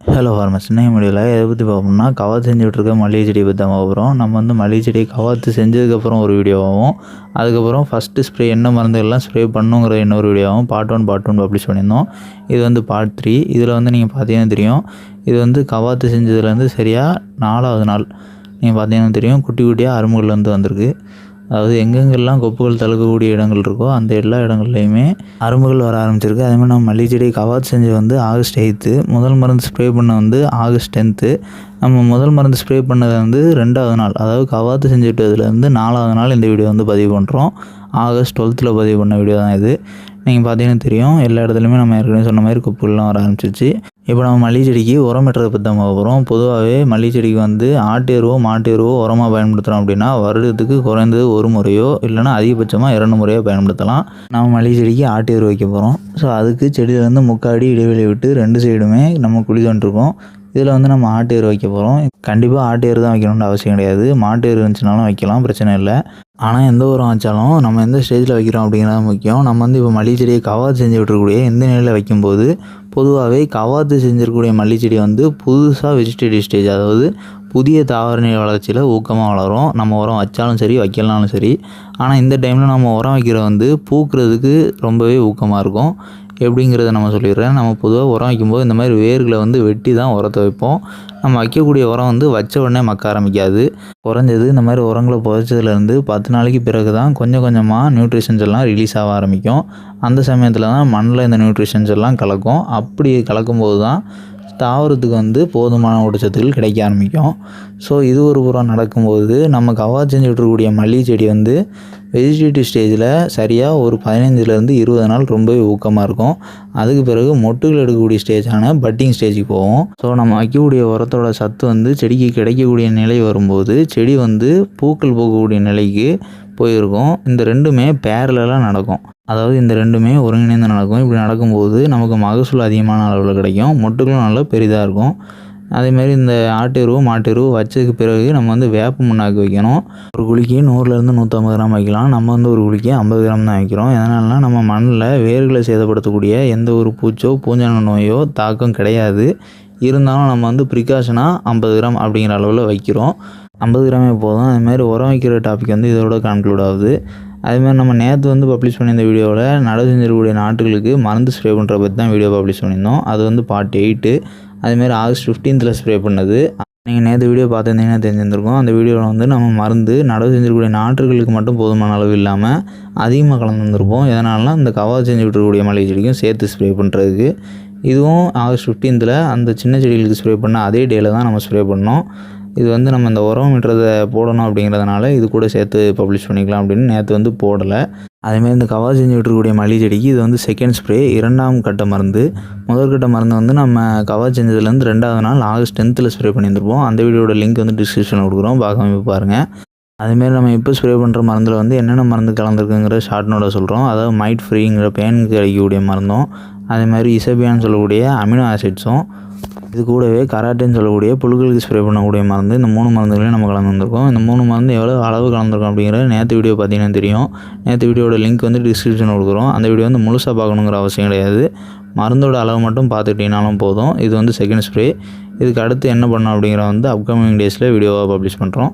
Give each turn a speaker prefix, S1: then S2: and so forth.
S1: Hello ஃபார்மஸ் இன்னைக்கு முடியல எதை பற்றி பார்ப்போம்னா கவாத்து செஞ்சுட்ருக்க மல்லிகை செடியை பற்றி தான் பார்க்குறோம் நம்ம வந்து மல்லிகை செடியை கவாத்து செஞ்சதுக்கப்புறம் ஒரு வீடியோவாகவும் அதுக்கப்புறம் ஃபஸ்ட்டு ஸ்ப்ரே என்ன மருந்துகள்லாம் ஸ்ப்ரே பண்ணுங்கிற இன்னொரு வீடியோவும் part one part one publish பண்ணியிருந்தோம். இது வந்து பார்ட் த்ரீ இதில் வந்து நீங்கள் பார்த்தீங்கன்னா தெரியும் இது வந்து கவாத்து செஞ்சதுலேருந்து சரியாக நாலாவது நாள். நீங்கள் பார்த்தீங்கன்னா தெரியும் குட்டி குட்டியாக அரும்புகள்லேருந்து வந்திருக்கு. அதாவது எங்கெங்கெல்லாம் கொப்புகள் தழுக்கக்கூடிய இடங்கள் இருக்கோ அந்த எல்லா இடங்கள்லையுமே அரும்புகள் வர ஆரம்பிச்சிருக்கு. அதே மாதிரி நம்ம மல்லிகை செடி கவாத் செஞ்சு வந்து ஆகஸ்ட் எயித்து முதல் மருந்து ஸ்ப்ரே பண்ண வந்து ஆகஸ்ட் டென்த்து நம்ம முதல் மருந்து ஸ்ப்ரே பண்ணது வந்து ரெண்டாவது நாள். அதாவது கவாத்து செஞ்சுட்டதுலேருந்து நாலாவது நாள் இந்த வீடியோ வந்து பதிவு பண்ணுறோம் ஆகஸ்ட் டுவெல்த்தில் பதிவு பண்ண வீடியோ தான் இது. நீங்கள் பார்த்தீங்கன்னா தெரியும் எல்லா இடத்துலையுமே நம்ம ஏற்கனவே சொன்ன மாதிரி கொப்புகள்லாம் வர ஆரம்பிச்சிச்சு இப்போ நம்ம மல்லிகை செடிக்கு உரம் வெட்டுறதை பற்றி தான் போகிறோம் பொதுவாகவே மல்லிகை செடிக்கு வந்து ஆட்டு எருவோ மாட்டு எருவோ உரமாக பயன்படுத்துகிறோம் அப்படின்னா வருடத்துக்கு குறைந்தது ஒரு முறையோ இல்லைன்னா அதிகபட்சமாக இரண்டு முறையோ பயன்படுத்தலாம். நம்ம மல்லிகை செடிக்கு ஆட்டு எரு வைக்க போகிறோம் ஸோ அதுக்கு செடியிலேருந்து முக்காடி இடைவெளி விட்டு ரெண்டு சைடுமே நம்ம குழி தோண்டிருக்கோம். இதில் வந்து நம்ம ஆட்டு எரு வைக்க போகிறோம் கண்டிப்பாக ஆட்டு எரு தான் வைக்கணும்னு அவசியம் கிடையாது. மாட்டு எரு இருந்துச்சுனாலும் வைக்கலாம் பிரச்சனை இல்லை. ஆனால் எந்த உரம் வச்சாலும் நம்ம எந்த ஸ்டேஜில் வைக்கிறோம் அப்படிங்கிறது முக்கியம். நம்ம வந்து இப்போ மளிகை செடியை கவர் செஞ்சு விட்டுருக்கூடிய எந்த நிலையில் வைக்கும்போது பொதுவாகவே கவாத்து செஞ்சிருக்கக்கூடிய மல்லிகை செடி வந்து புதுசாக வெஜிடேட்டிவ் ஸ்டேஜ் அதாவது புதிய தாவரநிலை வளர்ச்சியில் ஊக்கமாக வளரும். நம்ம உரம் வச்சாலும் சரி வைக்கலனாலும் சரி. ஆனால் இந்த டைமில் நம்ம உரம் வைக்கிற வந்து பூக்கிறதுக்கு ரொம்பவே ஊக்கமாக இருக்கும். எப்படிங்கிறத நம்ம சொல்லிடுறேன். நம்ம பொதுவாக உரம் வைக்கும்போது இந்த மாதிரி வேர்களை வந்து வெட்டி தான் உரத்தை வைப்போம். நம்ம வைக்கக்கூடிய உரம் வந்து வச்ச உடனே மக்க ஆரம்பிக்காது. குறைஞ்சது இந்த மாதிரி உரங்களை புதைச்சதுலேருந்து பத்து நாளைக்கு பிறகு தான் கொஞ்சம் கொஞ்சமாக நியூட்ரிஷன்ஸ் எல்லாம் ரிலீஸ் ஆக ஆரம்பிக்கும். அந்த சமயத்தில் தான் மண்ணில் இந்த நியூட்ரிஷன்ஸ் எல்லாம் கலக்கும். அப்படி கலக்கும்போது தான் தாவரத்துக்கு வந்து போதுமான ஊட்டச்சத்துக்கள் கிடைக்க ஆரம்பிக்கும். ஸோ இது ஒரு புறம் நடக்கும்போது நம்ம கவா செஞ்சுட்ருக்கக்கூடிய மல்லிகை செடி வந்து வெஜிடேட்டிவ் ஸ்டேஜில் சரியாக ஒரு பதினஞ்சுலேருந்து இருபது நாள் ரொம்பவே ஊக்கமாக இருக்கும். அதுக்கு பிறகு மொட்டுகள் எடுக்கக்கூடிய ஸ்டேஜான பட்டிங் ஸ்டேஜுக்கு போவோம். ஸோ நம்ம வைக்கக்கூடிய உரத்தோட சத்து வந்து செடிக்கு கிடைக்கக்கூடிய நிலை வரும்போது செடி வந்து பூக்கள் போகக்கூடிய நிலைக்கு போயிருக்கும். இந்த ரெண்டுமே பேரலாக நடக்கும். அதாவது இந்த ரெண்டுமே ஒருங்கிணைந்து நடக்கும். இப்படி நடக்கும்போது நமக்கு மகசூல் அதிகமான அளவில் கிடைக்கும். மொட்டுகளும் நல்லா பெரிதாக இருக்கும். அதேமாரி இந்த ஆட்டெருவு மாட்டெருவு வச்சதுக்கு பிறகு நம்ம வந்து வேப்ப முன்னாக்கு வைக்கணும். ஒரு குழிக்கு நூறுலேருந்து நூற்றம்பது கிராம் வைக்கலாம். நம்ம வந்து ஒரு குழிக்கு ஐம்பது கிராம் தான் வைக்கிறோம். எதனால்னா நம்ம மண்ணில் வேர்களை சேதப்படுத்தக்கூடிய எந்த ஒரு பூச்சோ பூஞ்சான நோயோ தாக்கம் கிடையாது. இருந்தாலும் நம்ம வந்து ப்ரிகாஷனாக ஐம்பது கிராம் அப்படிங்கிற அளவில் வைக்கிறோம். ஐம்பது கிராமே போதும். அதுமாதிரி உரம் வைக்கிற டாபிக் வந்து இதோட கன்க்ளூட் ஆகுது. அதுமாதிரி நம்ம நேற்று வந்து பப்ளிஷ் பண்ணியிருந்த வீடியோவில் நடவு செஞ்சிருக்கக்கூடிய நாட்டுகளுக்கு மருந்து ஸ்ப்ரே பண்ணுற பற்றி தான் வீடியோ பப்ளிஷ் பண்ணியிருந்தோம். அது வந்து பார்ட் எயிட்டு அதுமாரி ஆகஸ்ட் ஃபிஃப்டீன்த்தில் ஸ்ப்ரே பண்ணது. நீங்கள் நேற்று வீடியோ பார்த்துருந்தீங்கன்னா தெரிஞ்சிருந்திருக்கும். அந்த வீடியோவில் வந்து நம்ம மருந்து நடவு செஞ்சிருக்கக்கூடிய நாற்றுகளுக்கு மட்டும் போதுமான அளவு இல்லாமல் அதிகமாக கலந்து வந்திருப்போம். எதனாலனா இந்த கவா செஞ்சு விட்டுருக்கக்கூடிய மளிகை செடிக்கும் சேர்த்து ஸ்ப்ரே பண்ணுறதுக்கு இதுவும் ஆகஸ்ட் ஃபிஃப்டீன்த்தில் அந்த சின்ன செடிகளுக்கு ஸ்ப்ரே பண்ண அதே டேயில் தான் நம்ம ஸ்ப்ரே பண்ணோம். இது வந்து நம்ம இந்த உரம் விட்டுறதை போடணும் அப்படிங்கிறதுனால இது கூட சேர்த்து பப்ளிஷ் பண்ணிக்கலாம் அப்படின்னு நேற்று வந்து போடலை. அதேமாதிரி இந்த கவர் செஞ்சு விட்டுருக்கூடிய மல்லி செடிக்கு இது வந்து செகண்ட் ஸ்ப்ரே இரண்டாம் கட்ட மருந்து. முதல் கட்ட மருந்து வந்து நம்ம கவர் செஞ்சதுலேருந்து ரெண்டாவது நாள் ஆகஸ்ட் டென்த்தில் ஸ்ப்ரே பண்ணியிருந்திருப்போம். அந்த வீடியோட லிங்க் வந்து டிஸ்கிரிப்ஷனில் கொடுக்குறோம். பார்க்காம பாருங்கள் அதேமாரி நம்ம இப்போ ஸ்ப்ரே பண்ணுற மருந்தில் வந்து என்னென்ன மருந்து கலந்துருக்குங்கிற ஷார்ட் நோட சொல்கிறோம் அதாவது மைட் ஃப்ரீங்கிற பேனுக்கு கிடைக்கக்கூடிய மருந்தும் அதே மாதிரி இசபியான்னு சொல்லக்கூடிய அமினோ ஆசிட்ஸும் இது கூடவே கராட்டேன்னு சொல்லக்கூடிய புழுக்களுக்கு ஸ்ப்ரே பண்ணக்கூடிய மருந்து இந்த மூணு மருந்துகளையும் நம்ம கலந்து வந்திருக்கோம். இந்த மூணு மருந்து எவ்வளோ அளவு கலந்துருக்கோம் அப்படிங்கிறது நேற்று வீடியோ பார்த்தீங்கன்னா தெரியும். நேற்று வீடியோட லிங்க் வந்து டிஸ்கிரிப்ஷன் கொடுக்குறோம். அந்த வீடியோ வந்து முழுசாக பார்க்கணுங்கிற அவசியம் கிடையாது. மருந்தோட அளவு மட்டும் பார்த்துக்கிட்டீங்கனாலும் போதும். இது வந்து செகண்ட் ஸ்ப்ரே இதுக்கு அடுத்து என்ன பண்ணோம் அப்படிங்கிற வந்து அப்கமிங் டேஸில் வீடியோவாக பப்ளிஷ் பண்ணுறோம்